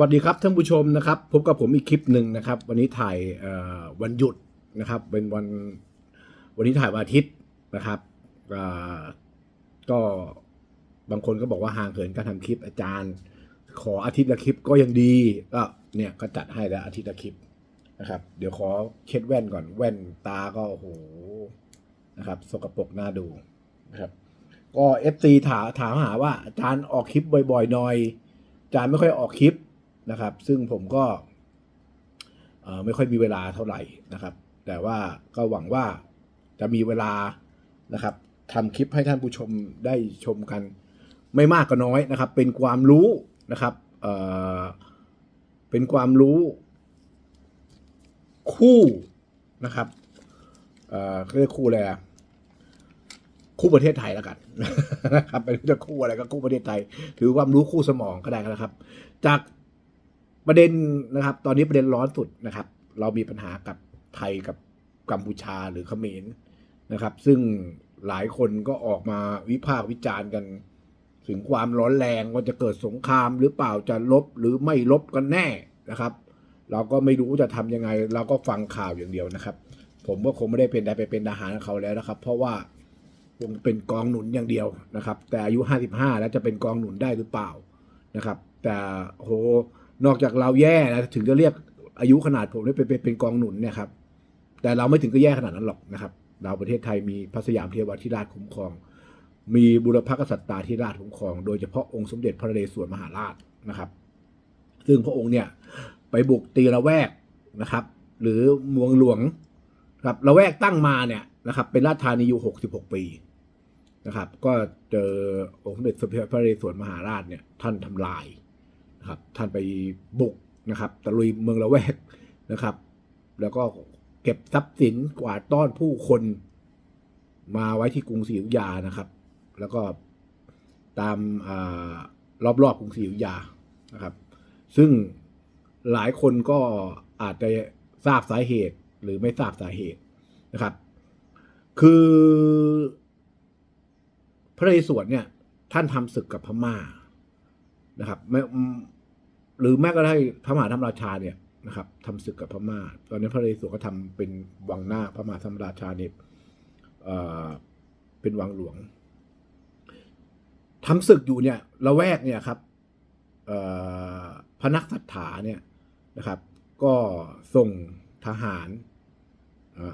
วัสดีครับท่านผู้ชมนะครับพบกับผมอีกคลิปหนึ่งนะครับ วันนี้ถ่ายวันหยุดนะครับ เป็นวันวันนี้ถ่ายวันอาทิตย์นะครับก็บางคนก็บอกว่าห่างเหินการทำคลิปอาจารย์ ขออาทิตย์ละคลิปก็ยังดีก็เนี่ยก็จัดให้แล้วอาทิตย์ละคลิปนะครับ เดี๋ยวขอเช็ดแว่นก่อนแว่นตาก็โอ้โหนะครับ สกปรกน่าดูนะครับ ก็เอฟซีถามถามหาว่าอาจารย์ออกคลิปบ่อยๆหน่อยอาจารย์ไม่ค่อยออกคลิป นะครับ ซึ่งผมก็ไม่ค่อยมีเวลาเท่าไหร่นะครับ แต่ว่าก็หวังว่าจะมีเวลานะครับทำคลิปให้ท่านผู้ชมได้ชมกัน ไม่มากก็น้อยนะครับ เป็นความรู้นะครับเเป็นความรู้ คู่นะครับเเรียกคู่อะไรคู่ประเทศไทยแล้วกันนะครับไม่รู้จะคู่อะไรก็คู่ประเทศไทย ถือความรู้คู่สมองก็ได้นะครับ จาก ประเด็นนะครับ ตอนนี้ประเด็นร้อนสุดนะครับ เรามีปัญหากับไทยกับกัมพูชาหรือเขมรนะครับ ซึ่งหลายคนก็ออกมาวิพากษ์วิจารณ์กัน ถึงความร้อนแรงว่าจะเกิดสงครามหรือเปล่าจะลบหรือไม่ลบกันแน่นะครับ เราก็ไม่รู้จะทำยังไง เราก็ฟังข่าวอย่างเดียวนะครับ ผมก็คงไม่ได้เป็นได้ไปเป็นทหารเขาแล้วนะครับ เพราะว่าผมเป็นกองหนุนอย่างเดียวนะครับ แต่อายุ 55 แล้วจะเป็นกองหนุนได้หรือเปล่านะครับ แต่โห นอกจากเราแย่นะถึงจะเรียกอายุขนาดผมได้เป็นเป็นเป็นกองหนุนเนี่ยครับแต่เราไม่ถึงก็แย่ขนาดนั้นหรอกนะครับ เราประเทศไทยมีพระสยามเทวาธิราชคุ้มครอง มีบุรพกษัตริย์ตาธิราชคุ้มครอง โดยเฉพาะองค์สมเด็จพระนเรศวรมหาราชนะครับ ซึ่งพระองค์เนี่ยไปบุกตีละแวกนะครับ หรือเมืองหลวงครับละแวกตั้งมาเนี่ยนะครับ เป็นราชธานีอยู่ 66 ปีนะครับ ก็เจอองค์สมเด็จพระนเรศวรมหาราชเนี่ยท่านทำลาย นะครับท่านไปบุกนะครับตะลุยเมืองละแวกนะครับ แล้วก็เก็บทรัพย์สินกวาดต้อนผู้คนมาไว้ที่กรุงศรีอยุธยานะครับ แล้วก็ตามอรอบๆกรุงศรีอยุธยานะครับ ซึ่งหลายคนก็อาจจะทราบสาเหตุหรือไม่ทราบสาเหตุนะครับ คือพระเรศวรเนี่ยท่านทำศึกกับพม่า นะครับไม่หรือแม้กระทั่งพระมหาธรรมราชาเนี่ยนะครับทำศึกกับพม่า ตอนนี้พระนเรศวรก็ทำเป็นวังหน้าพระมหาธรรมราชาเนี่ยเป็นวังหลวงทำศึกอยู่เนี่ยละแวกเนี่ยครับพระนักศรัทธาเนี่ยนะครับ ก็ส่งทหาร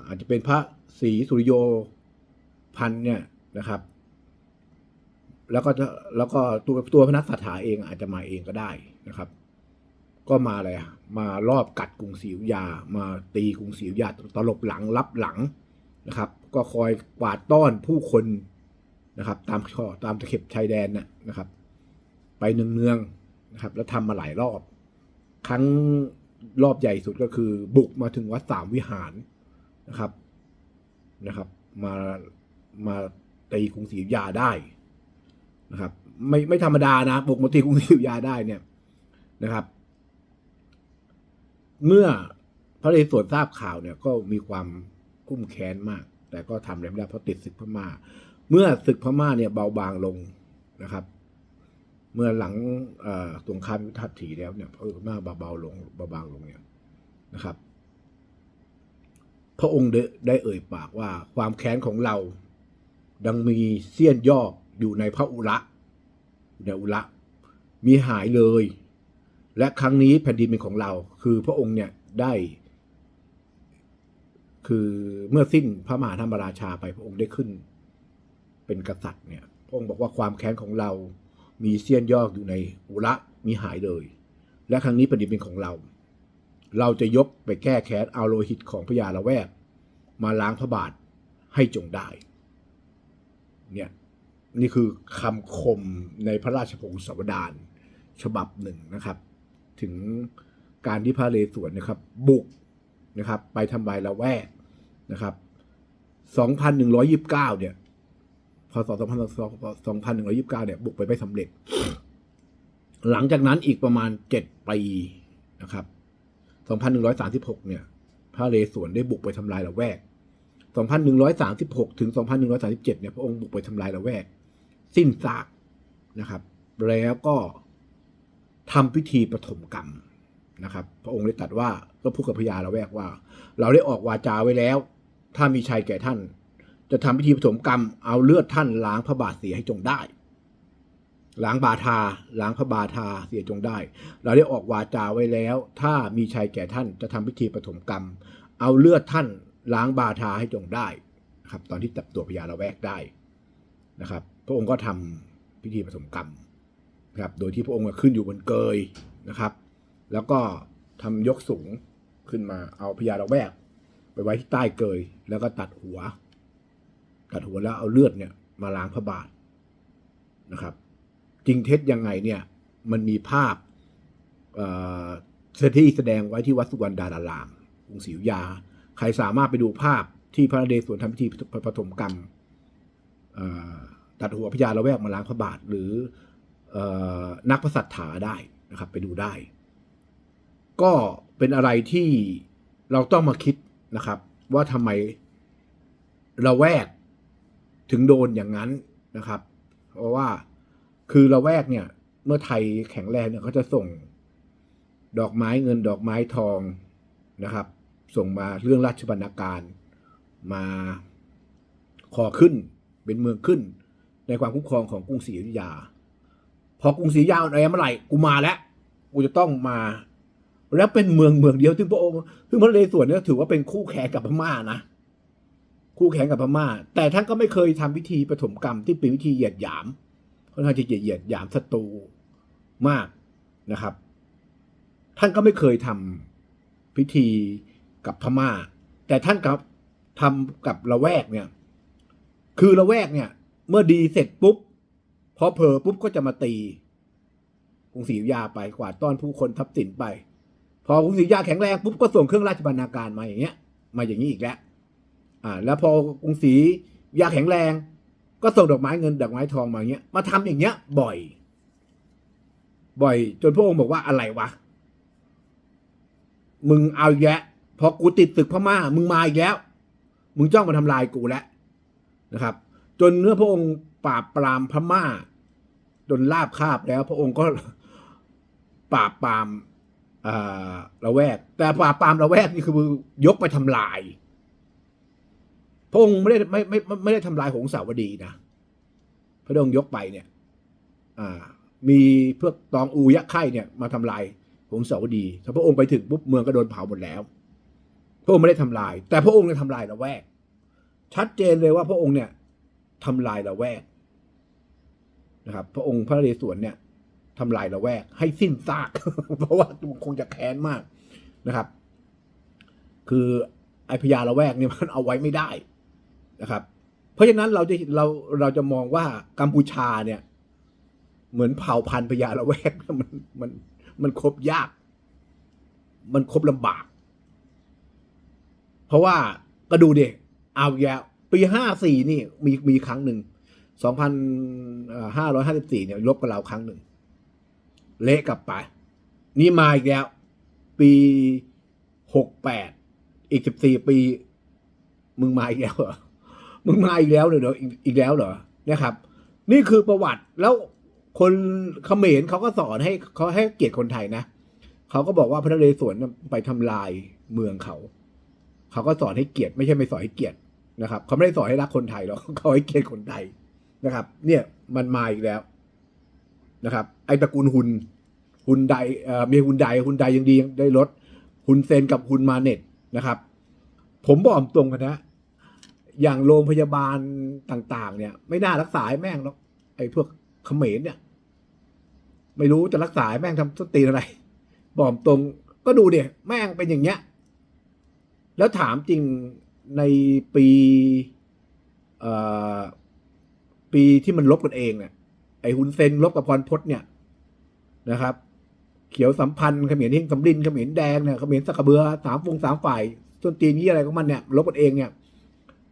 อาจจะเป็นพระศรีสุริโยพันธ์เนี่ยนะครับ แล้วก็แล้วก็ตัวตัวพนักศรัทธาเองอาจจะมาเองก็ได้นะครับ ก็มาอะไรอะมารอบกัดกรุงศรีอยุธยา มาตีกรุงศรีอยุธยาตลบหลังรับหลังนะครับ ก็คอยกวาดต้อนผู้คนนะครับ ตามข้อตามตะเข็บชายแดนน่ะนะครับ ไปเนืองๆนะครับ แล้วทำมาหลายรอบ ครั้งรอบใหญ่สุดก็คือ บุกมาถึงวัดสามวิหารนะครับนะครับ มามาตีกรุงศรีอยุธยาได้ นะครับ ไม่ไม่ธรรมดานะบุกมตีกรุงศรีอยุธยาได้เนี่ยนะครับ เมื่อพระเรศวรทราบข่าวเนี่ยก็มีความกุ้มแค้นมาก แต่ก็ทำอะไรไม่ได้เพราะติดศึกพม่า เมื่อศึกพม่าเนี่ยเบาบางลงนะครับ เมื่อหลังสงครามยุทธถีแล้วเนี่ยพม่าเบาๆลงเบาบางลงเนี่ยนะครับ พระองค์ได้ได้เอ่ยปากว่า ความแค้นของเรา ดังมีเสี้ยนยอก อยู่ในพระอุระอยู่ในอุระมีหายเลย และครั้งนี้แผ่นดินเป็นของเรา คือพระองค์เนี่ยได้ คือเมื่อสิ้นพระมหาธรรมราชาไปพระองค์ได้ขึ้น เป็นกษัตริย์เนี่ยพระองค์บอกว่าความแค้นของเรา มีเสี้ยนยอกอยู่ในอุระมีหายเลย และครั้งนี้แผ่นดินเป็นของเรา เราจะยกไปแก้แค้นเอาโลหิตของพญาละแวก มาล้างพระบาทให้จงได้ เนี่ย นี่คือคำคมในพระราชพงศาวดารฉบับหนึ่งนะครับ ถึงการที่พระเรศวรนะครับ บุกนะครับ ไปทำลายละแวกนะครับ2,129 เนี่ยพศ2,129 เนี่ย บุกไปไม่สำเร็จ หลังจากนั้นอีกประมาณ 7 ปีนะครับ2,136 เนี่ย พระเรศวรได้บุกไปทำลายละแวก 2,136 ถึง 2,137 เนี่ย พระองค์บุกไปทำลายละแวก สิ้นซากนะครับ แล้วก็ทำพิธีปฐมกรรมนะครับ พระองค์ได้ตรัสว่าก็พูดกับพญาละแวกว่า เราได้ออกวาจาไว้แล้ว ถ้ามีชัยแก่ท่าน จะทำพิธีปฐมกรรมเอาเลือดท่านล้างพระบาทเสียให้จงได้ล้างบาทาล้างพระบาทาเสียจงได้ เราได้ออกวาจาไว้แล้ว ถ้ามีชัยแก่ท่านจะทำพิธีปฐมกรรม เอาเลือดท่านล้างบาทาให้จงได้นะครับ ตอนที่จับตัวพญาละแวกได้นะครับ พระองค์ก็ทำพิธีปฐมกรรมนะครับโดยที่พระองค์ขึ้นอยู่บนเกยนะครับ แล้วก็ทำยกสูงขึ้นมาเอาพญาละแวกไปไว้ที่ใต้เกย แล้วก็ตัดหัว ตัดหัวแล้วเอาเลือดเนี่ยมาล้างพระบาทนะครับ จริงเท็จยังไงเนี่ยมันมีภาพเอ่อที่แสดงไว้ที่วัดสุวรรณดารารามกรุงศรีอยุธยา ใครสามารถไปดูภาพที่พระนเรศวรทำพิธีปฐมกรรมอ่อ ตัดหัวพญาละแวกมาล้างพระบาท หรืออนักพระสัทธาได้นะครับ ไปดูได้ ก็เป็นอะไรที่เราต้องมาคิดนะครับ ว่าทำไมละแวกถึงโดนอย่างนั้นนะครับ เพราะว่าคือละแวกเนี่ย เมื่อไทยแข็งแรงเนี่ยเขาจะส่งดอกไม้เงินดอกไม้ทองนะครับ ส่งมาเรื่องราชบรรณาการมาขอขึ้นเป็นเมืองขึ้น ในความคุ้มครองของกรุงศรีอยุธยา พอกรุงศรีอยุธยาอะไรเมื่อไหร่กูมาแล้วกูจะต้องมา แล้วเป็นเมืองเมืองเดียวซึ่งพระองค์ซึ่งพระเรศวรเนี่ยถือว่าเป็นคู่แข่งกับพม่านะคู่แข่งกับพม่า แต่ท่านก็ไม่เคยทำพิธีปฐมกรรมที่เป็นพิธีเหยียดหยามค่อนข้างจะเหยียดเหยียดหยามศัตรูมากนะครับ ท่านก็ไม่เคยทำพิธีกับพม่า แต่ท่านกับทำกับละแวกเนี่ย คือละแวกเนี่ย เมื่อดีเสร็จปุ๊บพอเผลอปุ๊บก็จะมาตีกรุงศรีอยุธยาไปกวาดต้อนผู้คนทับสินไป พอกรุงศรีอยุธยาแข็งแรงปุ๊บก็ส่งเครื่องราชบรรณาการมาอย่างเงี้ย มาอย่างนี้อีกแล้วอ่า แล้วพอกรุงศรีอยุธยาแข็งแรง ก็ส่งดอกไม้เงินดอกไม้ทองมาอย่างเงี้ยมาทำอย่างเงี้ย บ่อย บ่อย จนพระองค์บอกว่าอะไรวะมึงเอาแยะพอกูติดศึกพม่า มึงมาอีกแล้ว มึงจ้องมาทำลายกูแล้วนะครับ จนเมื่อพระองค์ปราบปรามพม่าจนลาบคาบแล้ว พระองค์ก็ปราบปรามละแวก แต่ปราบปรามละแวกนี่คือยกไปทำลาย พระองค์ไม่ได้ไม่ไม่ไม่ได้ทำลายหงสาวดีนะพระองค์ยกไปเนี่ย อ่า มีพวกตองอูยักษ์ไข่เนี่ย มาทำลายหงสาวดีถ้าพระองค์ไปถึงปุ๊บเมืองก็โดนเผาหมดแล้ว พระองค์ไม่ได้ทำลาย แต่พระองค์เนี่ยทำลายละแวก ชัดเจนเลยว่าพระองค์เนี่ย ทำลายละแวกนะครับพระองค์พระนเรศวรเนี่ยทำลายละแวก ให้สิ้นซาก เพราะว่าคงจะแค้นมากนะครับ คือไอพญาละแวกเนี่ยมันเอาไว้ไม่ได้นะครับ เพราะฉะนั้นเราจะเราเราจะมองว่ากัมพูชาเนี่ย เหมือนเผ่าพันธุ์พญาละแวกมันมันมันครบยาก มันครบลำบาก เพราะว่าก็ดูดิเอาแล้ว ปีห้าสี่นี่มีมีครั้งหนึ่งสองพันห้าร้อยห้าสิบสี่เนี่ยลบกับเราครั้งหนึ่ง เละกลับไป นี่มาอีกแล้ว ปีหกแปดอีกสิบสี่ปี มึงมาอีกแล้วเหรอมึงมาอีกแล้วเลยเหรออีกอีกแล้วเหรอเนี่ยครับ นี่คือประวัติแล้วคนเขมรเขาก็สอนให้เขาให้เกียรติคนไทยนะเขาก็บอกว่าพระนเรศวรไปทำลายเมืองเขา เขาก็สอนให้เกียรติไม่ใช่ไม่สอนให้เกียรติ นะครับเขาไม่ได้สอนให้รักคนไทยหรอกเขาให้เกียรติคนไทยนะครับ เนี่ยมันมาอีกแล้วนะครับ ไอตระกูลหุนหุนใดเอ่อมีหุนใดหุนใดยังดียังได้ลดหุนเซนกับหุนมาเน็ตนะครับ ผมบอกตรงกันนะ อย่างโรงพยาบาลต่าง ๆ เนี่ย ไม่น่ารักษาให้แม่งหรอกไอ้พวกเขมรเนี่ย ไม่รู้จะรักษาแม่งทำสตีนอะไรบอกตรงก็ดูเดี๋ยแม่งเป็นอย่างเงี้ย แล้วถามจริง ในปีปีที่มันลบกันเองเนี่ยไอ้ฮุนเซนลบกับพรพศเนี่ยนะครับ เขียวสัมพันธ์เขมรเฮงสำลินเขมรแดงเนี่ยเขมรสักกระเบือสามฟงสามฝ่ายส้นตีนี้อะไรของมันเนี่ยลบกันเองเนี่ย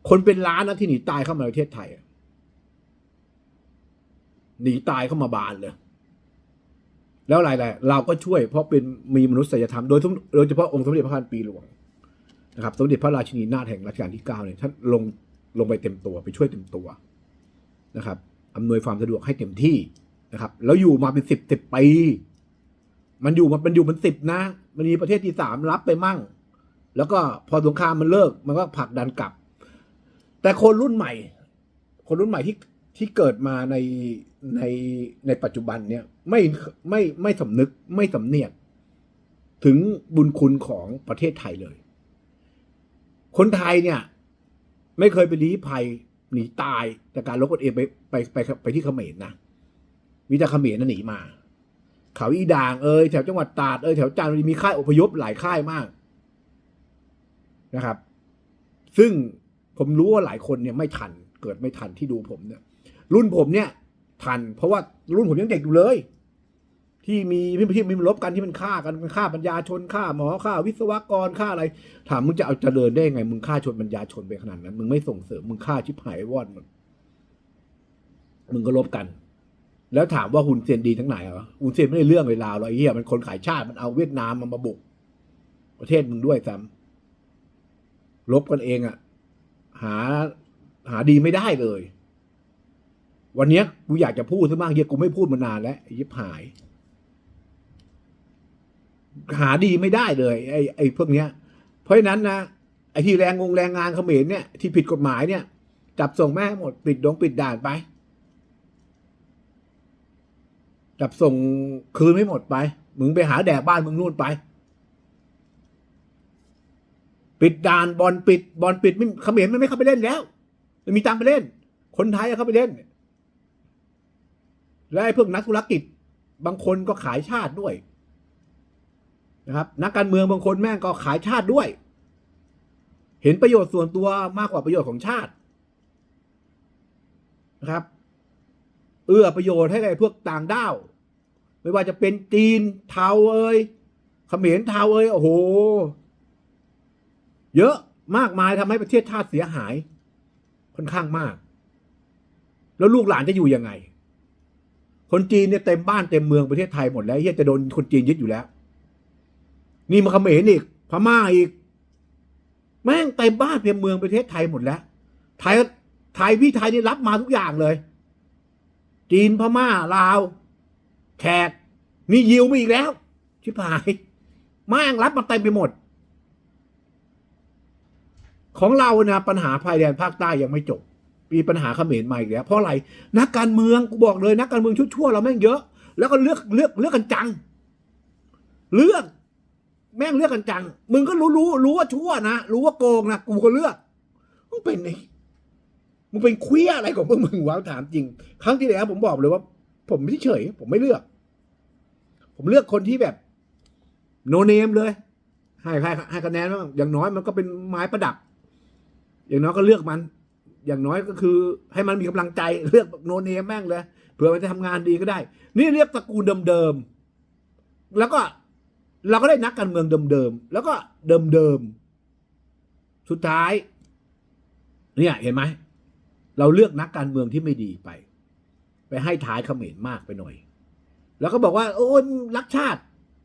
คนเป็นล้านนะที่หนีตายเข้ามาประเทศไทยหนีตายเข้ามาบานเลย แล้วอะไรๆเราก็ช่วยเพราะเป็นมีมนุษยธรรมโดยโดยเฉพาะองค์สมเด็จพระพันปีหลวง นะครับสมเด็จพระราชินีนาถแห่งรัชกาลที่เก้าเนี่ยท่านลงลงไปเต็มตัวไปช่วยเต็มตัวนะครับอำนวยความสะดวกให้เต็มที่นะครับ แล้วอยู่มาเป็นสิบสิบปีมันอยู่มันมันอยู่มันสิบนะ มันมีประเทศที่สามรับไปมั่ง แล้วก็พอสงครามมันเลิกมันก็ผลักดันกลับ แต่คนรุ่นใหม่ คนรุ่นใหม่ที่ที่เกิดมาในในในปัจจุบันเนี่ยไม่ไม่ไม่สำนึกไม่สำเนียกถึงบุญคุณของประเทศไทยเลย คนไทยเนี่ย ไม่เคยไปลี้ภัยหนีตายจากการลบกันเองไปไปไปไปที่เขมรนะมีแต่เขมรน่ะหนีมา เขาอีด่างเอยแถวจังหวัดตราดเอยแถวจันทบุรีมีค่ายอพยพหลายค่ายมากนะครับ ซึ่งผมรู้ว่าหลายคนเนี่ยไม่ทันเกิดไม่ทันที่ดูผมเนี่ย รุ่นผมเนี่ย ทัน เพราะว่ารุ่นผมยังเด็กอยู่เลย ที่มีที่ที่มีรบกันที่มันฆ่ากันมันฆ่าปัญญาชนฆ่าหมอฆ่าวิศวกรฆ่าอะไร ถามมึงจะเอาเจริญได้ยังไง มึงฆ่าชนปัญญาชนไปขนาดนั้นมึงไม่ส่งเสริมมึงฆ่าชิบหายวอดมึงมึงก็ลบกัน แล้วถามว่าหุนเซียนดีทั้งไหนเหรอหุนเซียนไม่ได้เรื่องเวลาวหรอกไอ้เหี้ยมันคนขายชาติมันเอาเวียดนามมามาบุก ประเทศมึงด้วยซ้ำลบกันเองอะหาหาดีไม่ได้เลย วันเนี้ยกูอยากจะพูดซะบ้างเฮียกูไม่พูดมานานแล้วยิบหาย หาดีไม่ได้เลยไอ้ไอ้พวกเนี้ย เพราะฉะนั้นนะไอ้ที่แรงงงแรงงานเขมรเนี่ยที่ผิดกฎหมายเนี่ยจับส่งแม่หมดปิดดงปิดด่านไป จับส่งคืนไม่หมดไป มึงไปหาแดกบ้านมึงนู่นไป ปิดด่านบอลปิดบอลปิดไม่เขมรมันไม่เข้าไปเล่นแล้วมันมีตังไปเล่น คนไทยเข้าไปเล่น และไอ้พวกนักธุรกิจ บางคนก็ขายชาติด้วย นะครับนักการเมืองบางคนแม่งก็ขายชาติด้วย เห็นประโยชน์ส่วนตัวมากกว่าประโยชน์ของชาตินะครับ เอื้อประโยชน์ให้กับไอ้พวกต่างด้าว ไม่ว่าจะเป็นจีนเทาเอ้ยเขมรเทาเอ้ยโอ้โห เยอะมากมายทำให้ประเทศชาติเสียหาย ค่อนข้างมาก แล้วลูกหลานจะอยู่ยังไง คนจีนเนี่ยเต็มบ้านเต็มเมืองประเทศไทยหมดแล้วเฮียจะโดนคนจีนยึดอยู่แล้ว นี่มาเขมรอีกพม่าอีก แม่งเต็มบ้านเต็มเมืองประเทศไทยหมดแล้ว ไทยไทยพี่ไทยนี่รับมาทุกอย่างเลย จีนพม่าลาวแขกนี่ยิวมาอีกแล้ว ชิบหายแม่งรับมาเต็มไปหมด ของเรานะปัญหาภายแดนภาคใต้ยังไม่จบมีปัญหาเขมรมาอีกแล้วเพราะอะไรนักการเมืองกูบอกเลยนักการเมืองชั่วๆเราแม่งเยอะ แล้วก็เลือกเลือกเลือกกันจัง เลือก แม่งเลือกกันจัง มึงก็รู้รู้รู้ว่าชั่วนะ รู้ว่าโกงนะ กูก็เลือก มึงเป็นไงมึงเป็นเคลี้ยอะไรของพวกมึงวะถามจริง ครั้งที่แล้วผมบอกเลยว่า ผมไม่เฉย ผมไม่เลือก ผมเลือกคนที่แบบ โนเนมเลย ให้ให้ให้คะแนนบ้างอย่างน้อยมันก็เป็นไม้ประดับ อย่างน้อยก็เลือกมัน อย่างน้อยก็คือ ให้มันมีกำลังใจเลือกโนเนมแม่งเลยเผื่อมันจะทำงานดีก็ได้ นี่เรียกตระกูลเดิมๆแล้วก็ เราก็ได้นักการเมืองเดิมๆแล้วก็เดิมๆสุดท้าย เนี่ยเห็นไหมเราเลือกนักการเมืองที่ไม่ดีไป ไปให้ท้ายเขมรมากไปหน่อย แล้วก็บอกว่า โอ้ยรักชาติ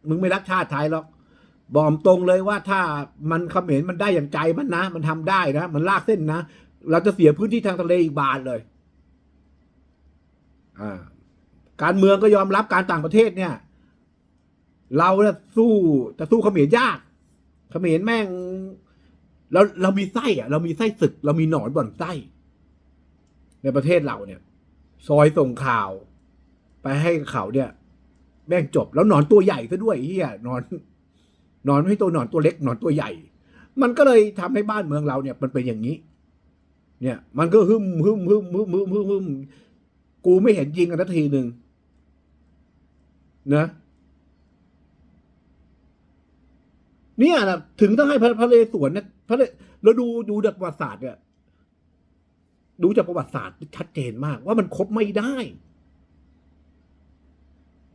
มึงไม่รักชาติไทยหรอกบอมตรงเลยว่าถ้ามันเขมรมันได้อย่างใจมันนะ มันทำได้นะ มันลากเส้นนะ เราจะเสียพื้นที่ทางทะเลอีกบานเลย อ่า การเมืองก็ยอมรับการต่างประเทศเนี่ย เราเนี่ยสู้จะสู้เขมรยาก เขมรแม่งเราเรามีไส้อะเรามีไส้ศึก เรามีหนอนบ่อนไส้ ในประเทศเราเนี่ย ซอยส่งข่าว ไปให้เขาเนี่ย แม่งจบแล้วหนอนตัวใหญ่ซะด้วยเฮียหนอนหนอนไม่ใช่ตัวหนอนตัวเล็กหนอนตัวใหญ่ มันก็เลยทำให้บ้านเมืองเราเนี่ย มันเป็นอย่างนี้ เนี่ย มันก็หึมหึมหึมหึมหึมหึมหึมกูไม่เห็นยิงกันนาทีหนึ่งนะ เนี่ยนะถึงต้องให้พระพระเลสวนเนี่ยพระเลเราดูดูจากประวัติศาสตร์เนี่ยดูจากประวัติศาสตร์ชัดเจนมาก ว่ามันครบไม่ได้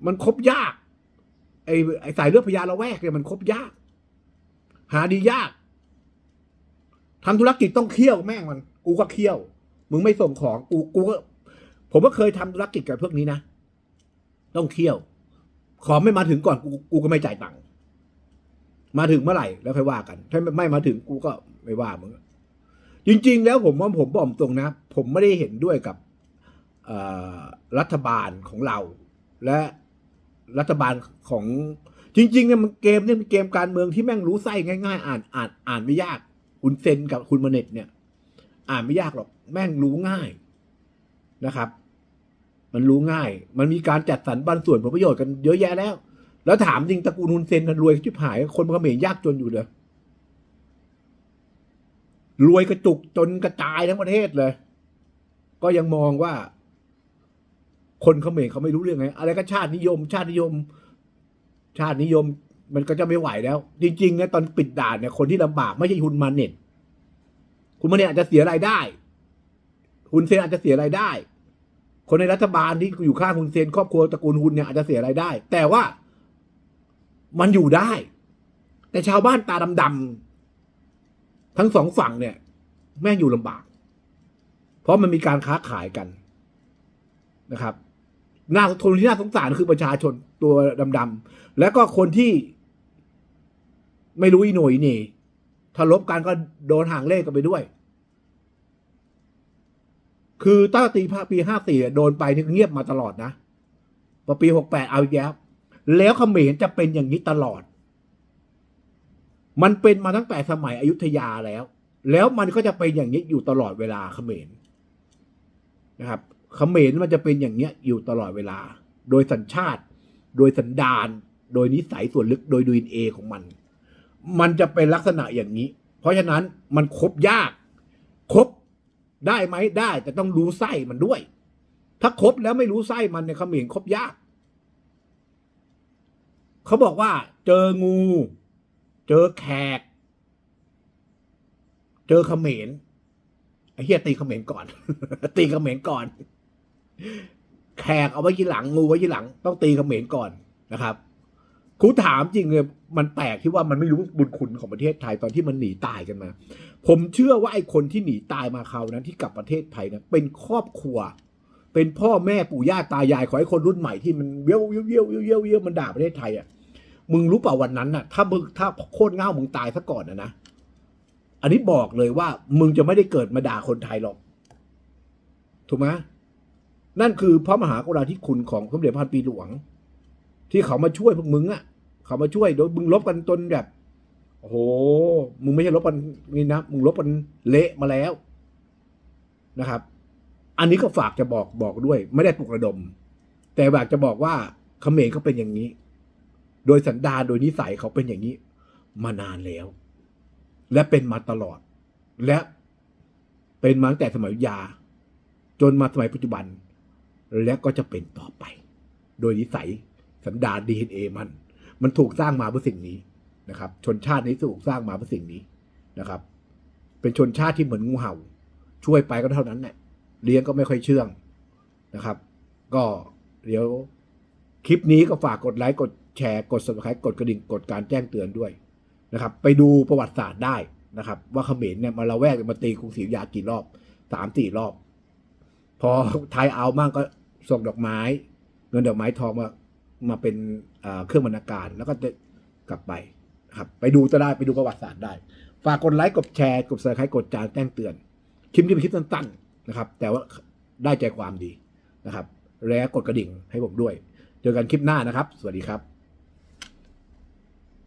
มันครบยาก ไอ้ไอ้สายเลือดพญาละแวกเนี่ยมันครบยาก หาดียากทำธุรกิจต้องเคี่ยวแม่งมัน กูก็เคี่ยว มึงไม่ส่งของ กูกูก็ผมก็เคยทำธุรกิจกับพวกนี้นะ ต้องเคี่ยว ของไม่มาถึงก่อนกูกูก็ไม่จ่ายตังค์ มาถึงเมื่อไหร่แล้วค่อยว่ากัน ถ้าไม่มาถึงกูก็ไม่ว่ามึงจริง ๆ แล้วผมว่าผมบอกตรงนะ ผมไม่ได้เห็นด้วยกับรัฐบาลของเรา และรัฐบาลของจริงๆเนี่ยมันเกมเนี่ยเป็นเกมการเมืองที่แม่งรู้ไส้ง่าย ๆ อ่านอ่านอ่านไม่ยากคุณเซนกับคุณมาเน็ตเนี่ย อ่านไม่ยากหรอกแม่งรู้ง่ายนะครับ มันรู้ง่าย มันมีการจัดสรรปันส่วนผลประโยชน์กันเยอะแยะแล้ว แล้วถามจริงตระกูลฮุนเซนรวยชิบหาย คนเขมรยากจนอยู่เลยรวยกระจุกจนกระจายทั้งประเทศเลย ก็ยังมองว่า คนเขมรเขาไม่รู้เรื่องไง อะไรก็ชาตินิยม ชาตินิยม ชาตินิยม มันก็จะไม่ไหวแล้ว จริงๆนะตอนปิดด่านเนี่ยคนที่ลำบากไม่ใช่คุณมาเน็ตคุณมาเน็ตอาจจะเสียรายได้คุณเซนอาจจะเสียรายได้ คนในรัฐบาลที่อยู่ข้างคุณเซนครอบครัวตระกูลคุณเนี่ยอาจจะเสียรายได้ แต่ว่า มันอยู่ได้ แต่ชาวบ้านตาดำๆทั้งสองฝั่งเนี่ย แม่งอยู่ลำบาก เพราะมันมีการค้าขายกันนะครับน่าคนที่น่าสงสารคือประชาชนตัวดำๆแล้วก็คนที่ ไม่รู้อีหน่ยนี่ถ้าลบกันก็โดนห่างเลขกันไปด้วย คือตั้งแต่ปีปีห้าสี่โดนไปนี่เงียบมาตลอดนะพอปีหกแปดเอาอีกแล้ว แล้วเขมรจะเป็นอย่างนี้ตลอด มันเป็นมาตั้งแต่สมัยอยุธยาแล้ว แล้วมันก็จะเป็นอย่างนี้อยู่ตลอดเวลาเขมรนะครับเขมรมันจะเป็นอย่างเนี้ยอยู่ตลอดเวลา โดยสัญชาติ โดยสันดาน โดยนิสัยส่วนลึก โดยดีเอของมัน มันจะเป็นลักษณะอย่างนี้ เพราะฉะนั้นมันคบยาก คบได้ไหมได้ แต่ต้องรู้ไส้มันด้วย ถ้าคบแล้วไม่รู้ไส้มันเนี่ยเขมรคบยาก เขาบอกว่า เจองู เจอแขก เจอเขมรไอ้เฮียตีเขมรก่อน ตีเขมรก่อน แขกเอาไว้ทีหลังงูไว้ทีหลัง ต้องตีเขมรก่อนนะครับคูถามจริงเลยมันแปลกที่ว่ามันไม่รู้บุญคุณของประเทศไทยตอนที่มันหนีตายกันมา ผมเชื่อว่าไอ้คนที่หนีตายมาคราวนั้นที่กลับประเทศไทยนะเป็นครอบครัว เป็นพ่อแม่ปู่ย่าตายายของไอ้คนรุ่นใหม่ที่มันเบี้ยวเบี้ยวเบี้ยวเบี้ยวเบี้ยวเบี้ยวมันด่าประเทศไทยอะมึงรู้เปล่าวันนั้นน่ะ ถ้ามึงถ้าโคตรเง่ามึงตายซะก่อนนะนะอันนี้บอกเลยว่า มึงจะไม่ได้เกิดมาด่าคนไทยหรอก ถูกไหมนั่นคือพระมหากรุณาธิคุณของสมเด็จพระปีหลวง ที่เขามาช่วยพวกมึงอะ เขามาช่วยโดยมึงลบกันจนแบบโอ้โหมึงไม่ใช่ลบกันนี่นะมึงลบกันเละมาแล้วนะครับ อันนี้ก็ฝากจะบอกบอกด้วย ไม่ได้ปลุกระดม แต่อยากจะบอกว่าเขมรเขาเป็นอย่างนี้ โดยสันดาโดยนิสัยเขาเป็นอย่างนี้ มานานแล้ว และเป็นมาตลอด และเป็นมาตั้งแต่สมัยอยุธยา จนมาสมัยปัจจุบัน และก็จะเป็นต่อไป โดยนิสัยสันดานดีเอ็นเอมัน มันถูกสร้างมาเพื่อสิ่งนี้นะครับ ชนชาตินี้ถูกสร้างมาเพื่อสิ่งนี้นะครับ เป็นชนชาติที่เหมือนงูเห่า ช่วยไปก็เท่านั้นแหละ เลี้ยงก็ไม่ค่อยเชื่องนะครับ ก็เดี๋ยวคลิปนี้ก็ฝากกดไลค์กดแชร์กด subscribe กดกระดิ่งกดการแจ้งเตือนด้วยนะครับ ไปดูประวัติศาสตร์ได้นะครับ ว่าเขมรเนี่ยมาละแวกมาตีกรุงศรีอยุธยากี่รอบสามสี่รอบ พอไทยเอามั่งก็ส่งดอกไม้ เงินดอกไม้ทองมามาเป็นเครื่องบรรณาการ แล้วก็จะกลับไปครับ ไปดูจะได้ไปดูประวัติศาสตร์ได้ ฝากกดไลค์กดแชร์กด subscribe กดจานแจ้งเตือนคลิปนี้เป็นคลิปสั้นๆ นะครับ แต่ว่าได้ใจความดีนะครับ และกดกระดิ่งให้ผมด้วย เจอกันคลิปหน้านะครับ สวัสดีครับ